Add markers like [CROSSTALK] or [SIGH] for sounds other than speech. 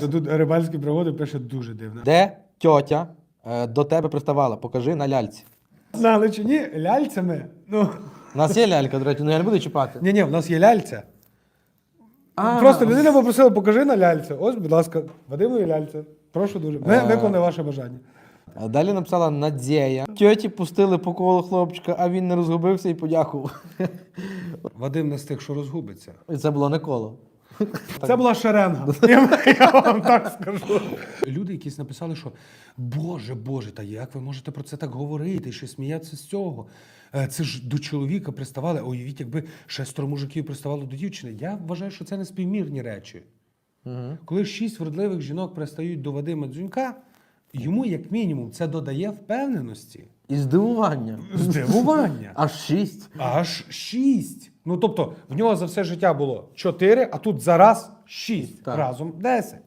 То тут рибальські пригоди пише дуже дивно. Де тьотя е, до тебе приставала? Покажи на ляльці. На Галичині ляльцями. Ну, У нас є лялька, до речі, ну я не буду чіпати. ні, ні, в нас є ляльця. А, Просто людина попросила, покажи на ляльця. Ось, будь ласка, Вадимові ляльця. Прошу дуже. Ми А. виконали ваше бажання. А Далі написала Надзея. Тьоті пустили по колу хлопчика, а він не розгубився і подякував. Вадим не з тих, що розгубиться. І це було не коло. Це була шеренга. [LAUGHS] Я, я вам так скажу. Люди якісь написали, що Боже, Боже, та як ви можете про це так говорити, ще сміятися з цього? Е, Це ж до чоловіка приставали. Уявіть, якби шестеро мужиків приставало до дівчини. Я вважаю, що це не співмірні речі. Угу. Коли шість вродливих жінок пристають до Вадима Дзюнька, йому, як мінімум, це додає впевненості, І здивування. здивування. Аж шість. Аж шість. Ну тобто в нього за все життя було чотири, а тут зараз шість. Так. Разом десять.